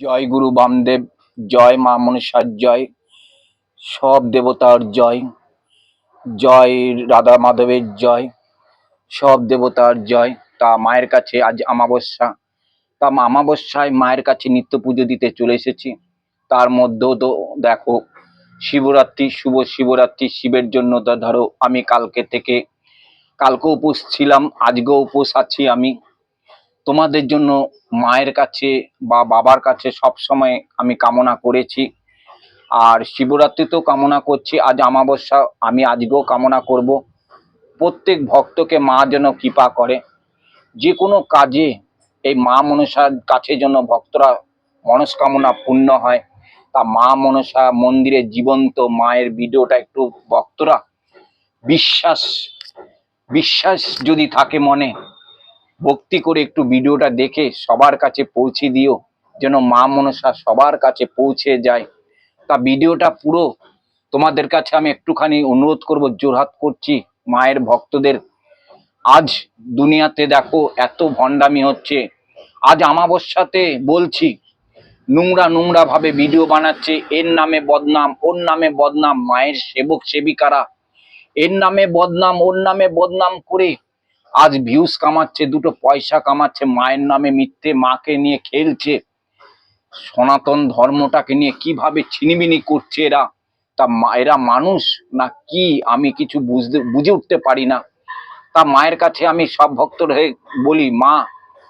জয় গুরু বামদেব, জয় মা মনসার জয়, সব দেবতার জয় জয় রাধা মাধবের জয়, সব দেবতার জয়। তা মায়ের কাছে আজ আমাবস্যা তা আমাবস্যায় মায়ের কাছে নিত্য পুজো দিতে চলে এসেছি। তার মধ্যেও তো দেখো, শিবরাত্রি, শুভ শিবরাত্রি শিবের জন্য ধরো আমি কালকে থেকে কালকে উপোস ছিলাম, আজকেও উপোস আছি আমি। তোমাদের জন্য মায়ের কাছে বা বাবার কাছে সব সময় আমি কামনা করেছি। আর শিবরাত্রিতেও কামনা করছি, আজ আমাবস্যা আমি আজকেও কামনা করব। প্রত্যেক ভক্তকে মা যেন কৃপা করে। যে কোনো কাজে এই মা মনসার কাছে যেন ভক্তরা মনস্কামনা পূর্ণ হয়, তা মা মনসা মন্দিরে জীবন্ত মায়ের ভিডিওটা একটু ভক্তরা বিশ্বাস বিশ্বাস যদি থাকে মনে ভক্তি করে একটু ভিডিওটা দেখে সবার কাছে পৌঁছে দিও, যেন মা মনসা সবার কাছে পৌঁছে যায়। তা ভিডিওটা পুরো তোমাদের কাছে আমি একটুখানি অনুরোধ করব, জোরহাত করছি মায়ের ভক্তদের। আজ দুনিয়াতে দেখো এত ভণ্ডামি হচ্ছে। আজ আমাবস্যাতে বলছি, নোংরা নোংরা ভাবে ভিডিও বানাচ্ছে, এর নামে বদনাম, ওর নামে বদনাম, মায়ের সেবক সেবিকারা। এর নামে বদনাম, ওর নামে বদনাম করে আজ ভিউজ কামাচ্ছে, দুটো পয়সা কামাচ্ছে, মায়ের নামে মিথ্যে, মাকে নিয়ে খেলছে। সনাতন ধর্মটাকে নিয়ে কীভাবে ছিনিমিনি করছে এরা? তা এরা মানুষ না কি? আমি কিছু বুঝতে, বুঝে উঠতে পারি না। তা মায়ের কাছে আমি সব ভক্তর হয়ে বলি, মা,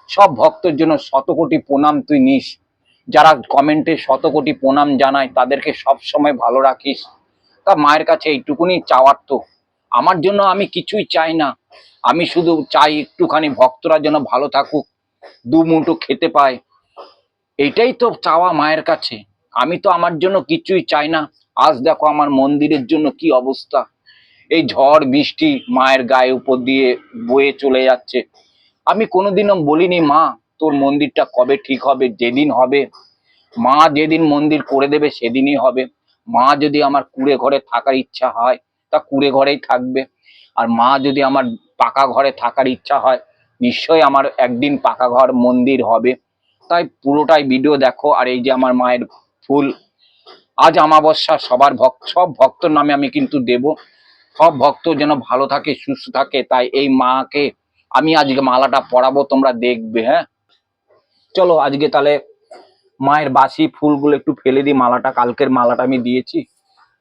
সব ভক্তের জন্য শত কোটি প্রণাম তুই নিস। যারা কমেন্টে শত কোটি প্রণাম জানায়, তাদেরকে সব সময় ভালো রাখিস। তা মায়ের কাছে এইটুকুনি চাওয়ার তো। আমার জন্য আমি কিছুই চাই না। আমি শুধু চাই একটুখানি ভক্তরা যেন ভালো থাকুক, দু মুঠো খেতে পায়। এইটাই তো চাওয়া মায়ের কাছে। আমি তো আমার জন্য কিছুই চাই না। আজ দেখো আমার মন্দিরের জন্য কি অবস্থা। এই ঝড়, বৃষ্টি মায়ের গায়ে উপর দিয়ে বয়ে চলে যাচ্ছে। আমি কোনোদিনও বলিনি, মা, তোর মন্দিরটা কবে ঠিক হবে? যেদিন হবে? মা যেদিন মন্দির করে দেবে, সেদিনই হবে। মা যদি আমার কুড়ে ঘরে থাকার ইচ্ছা হয় তা কুড়ে ঘরেই থাকবে। আর মা যদি আমার পাকা ঘরে থাকার ইচ্ছা হয়, নিশ্চয়ই আমার একদিন পাকা ঘর মন্দির হবে। তাই পুরোটাই ভিডিও দেখো, আর এই যে আমার মায়ের ফুল, আজ আমাবস্যা সবার ভক্ত, সব ভক্তর নামে আমি কিন্তু দেব। সব ভক্ত যেন ভালো থাকে, সুস্থ থাকে, তাই এই মাকে আমি আজকে মালাটা পরাবো, তোমরা দেখবে হ্যাঁ? চলো, আজকে তাহলে মায়ের বাসি ফুলগুলো একটু ফেলে দিই, মালাটা, কালকের মালাটা আমি দিয়েছি।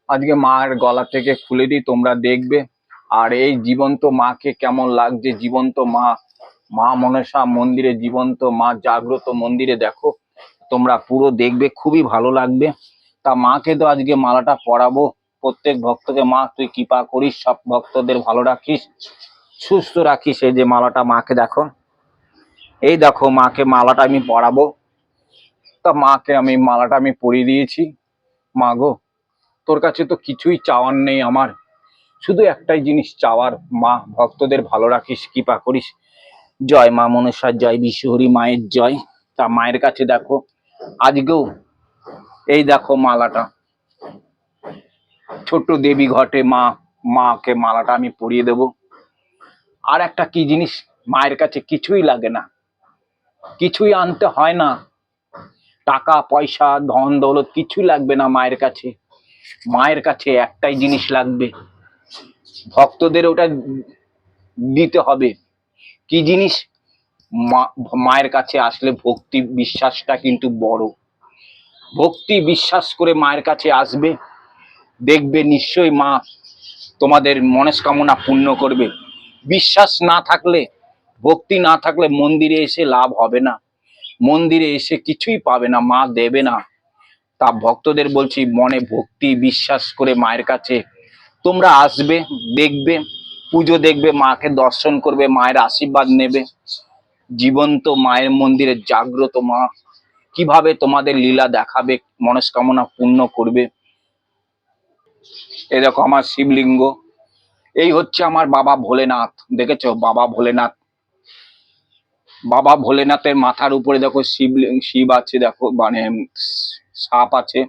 আজকে মায়ের গলা থেকে খুলে দিই, তোমরা দেখবে। আর এই জীবন্ত মাকে কেমন লাগছে, জীবন্ত মা। মা মনসা মন্দিরে, জীবন্ত মা জাগ্রত মন্দিরে দেখো, তোমরা পুরো দেখবে, খুবই ভালো লাগবে। তা মাকে তো আজকে মালাটা পরাবো। প্রত্যেক ভক্তকে, মা, তুই কৃপা করিস, সব ভক্তদের ভালো রাখিস, সুস্থ রাখিস এই যে মালাটা মাকে দেখো। এই দেখো মাকে মালাটা আমি পরাবো। তা মাকে আমি, মালাটা আমি পরিয়ে দিয়েছি। মা গো তোর কাছে তো কিছুই চাওয়ার নেই আমার। শুধু একটাই জিনিস চাওয়ার। মা, ভক্তদের ভালো রাখিস, কৃপা করিস। জয় মা মনসার জয় বিশ্বহরি মায়ের জয়। তা মায়ের কাছে দেখো, আজকেও এই দেখো মালাটা। ছোট্ট দেবী ঘটে মা, মাকে মালাটা আমি পরিয়ে দেব। আর একটা কি জিনিস, মায়ের কাছে কিছুই লাগে না। কিছুই আনতে হয় না। টাকা, পয়সা, ধন, দৌলত কিছুই লাগবে না মায়ের কাছে। মায়ের কাছে একটাই জিনিস লাগবে। ভক্তদের ওটা দিতে হবে। কি জিনিস? মায়ের কাছে আসলে ভক্তি বিশ্বাসটা কিন্তু বড়। ভক্তি বিশ্বাস করে মায়ের কাছে আসবে, দেখবে নিশ্চয়ই মা তোমাদের মনস্কামনা পূর্ণ করবে। বিশ্বাস না থাকলে, ভক্তি না থাকলে মন্দিরে এসে লাভ হবে না। মন্দিরে এসে কিছুই পাবে না, মা দেবে না। তা ভক্তদের বলছি, মনে ভক্তি বিশ্বাস করে মায়ের কাছে তোমরা আসবে, দেখবে, পুজো দেখবে, মাকে দর্শন করবে, মায়ের আশীর্বাদ নেবে। জীবন্ত মায়ের মন্দিরে জাগ্রত মা, কীভাবে তোমাদের লীলা দেখাবে, মনস্কামনা পূর্ণ করবে। এরকম আমার শিবলিঙ্গ। এই হচ্ছে আমার বাবা ভোলেনাথ, দেখেছ? বাবা ভোলেনাথ। বাবা ভোলেনাথের মাথার উপরে দেখো শিবলিঙ্গ শিব আছে, দেখো মানে সাপ আছে।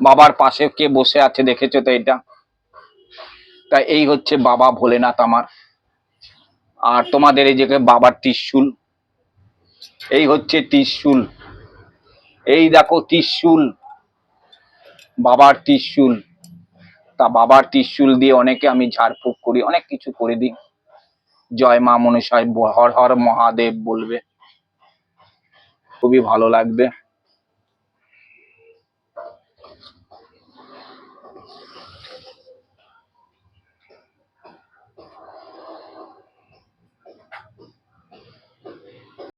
বাবার পাশে কে বসে আছে দেখেছ তো এটা? তা এই হচ্ছে বাবা ভোলেনাথ আমার। আর তোমাদের এই যে বাবার ত্রিশূল, এই হচ্ছে ত্রিশূল। এই দেখো ত্রিশূল, বাবার ত্রিশূল। তা বাবার ত্রিশূল দিয়ে অনেকে আমি ঝাড়ফুঁক করি, অনেক কিছু করে দিই। জয় মা মনসায়, হর হর মহাদেব বলবে। খুবই ভালো লাগবে।